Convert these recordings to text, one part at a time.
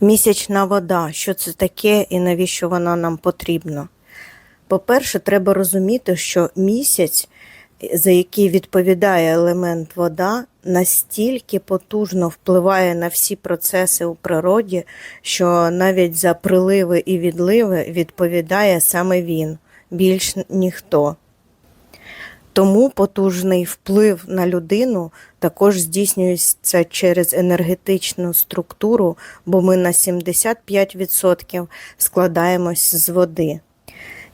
Місячна вода, що це таке і навіщо вона нам потрібна? По-перше, треба розуміти, що місяць, за який відповідає елемент вода, настільки потужно впливає на всі процеси у природі, що навіть за приливи і відливи відповідає саме він, більш ніхто. Тому потужний вплив на людину також здійснюється через енергетичну структуру, бо ми на 75% складаємось з води.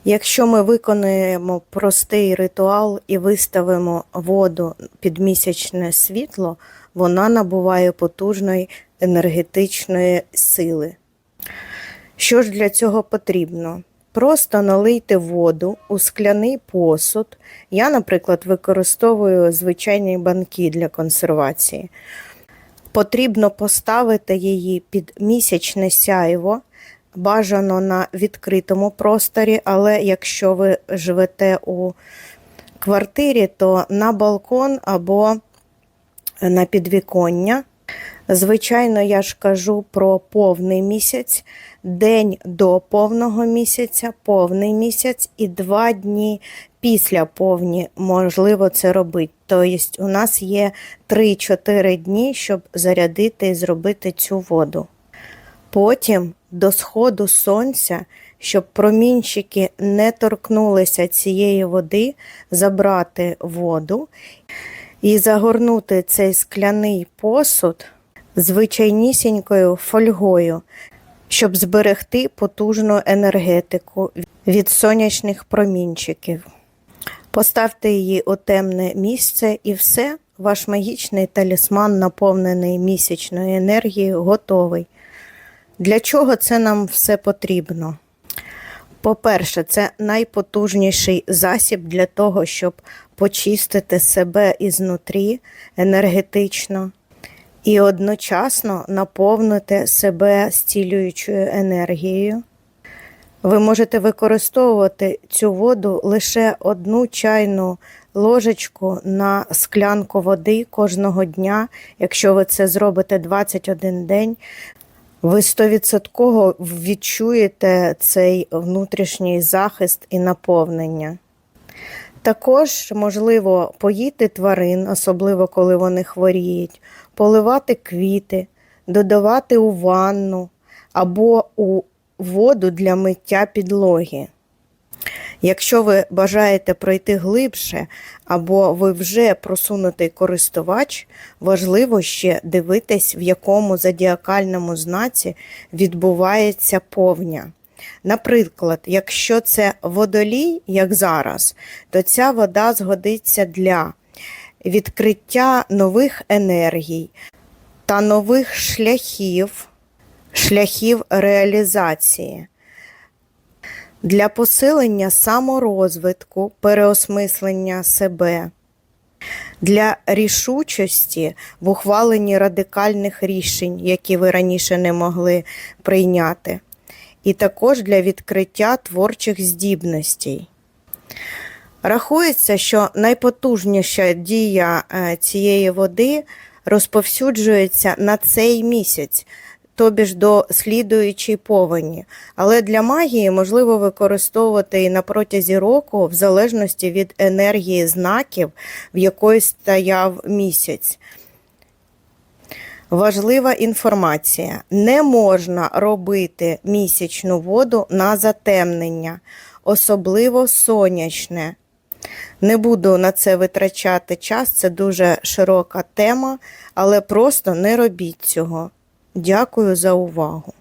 Якщо ми виконуємо простий ритуал і виставимо воду під місячне світло, вона набуває потужної енергетичної сили. Що ж для цього потрібно? Просто налийте воду у скляний посуд. Я, наприклад, використовую звичайні банки для консервації. Потрібно поставити її під місячне сяйво, бажано на відкритому просторі, але якщо ви живете у квартирі, то на балкон або на підвіконня. Звичайно, я ж кажу про повний місяць, день до повного місяця, повний місяць і два дні після повні можливо це робити. Тобто у нас є 3-4 дні, щоб зарядити і зробити цю воду. Потім до сходу сонця, щоб промінчики не торкнулися цієї води, забрати воду і загорнути цей скляний посуд звичайнісінькою фольгою, щоб зберегти потужну енергетику від сонячних промінчиків. Поставте її у темне місце і все, ваш магічний талісман, наповнений місячною енергією, готовий. Для чого це нам все потрібно? По-перше, це найпотужніший засіб для того, щоб почистити себе ізнутрі енергетично і одночасно наповнити себе зцілюючою енергією. Ви можете використовувати цю воду лише одну чайну ложечку на склянку води кожного дня. Якщо ви це зробите 21 день, ви стовідсотково відчуєте цей внутрішній захист і наповнення. Також можливо поїти тварин, особливо коли вони хворіють, поливати квіти, додавати у ванну або у воду для миття підлоги. Якщо ви бажаєте пройти глибше, або ви вже просунутий користувач, важливо ще дивитись, в якому зодіакальному знаці відбувається повня. Наприклад, якщо це водолій, як зараз, то ця вода згодиться для відкриття нових енергій та нових шляхів, шляхів реалізації. Для посилення саморозвитку, переосмислення себе, для рішучості в ухваленні радикальних рішень, які ви раніше не могли прийняти, і також для відкриття творчих здібностей. Рахується, що найпотужніша дія е, цієї води розповсюджується на цей місяць, тобі ж до слідуючої повені. Але для магії можливо використовувати і на протязі року, в залежності від енергії знаків, в якої стояв місяць. Важлива інформація: не можна робити місячну воду на затемнення, особливо сонячне. Не буду на це витрачати час, це дуже широка тема, але просто не робіть цього. Дякую за увагу.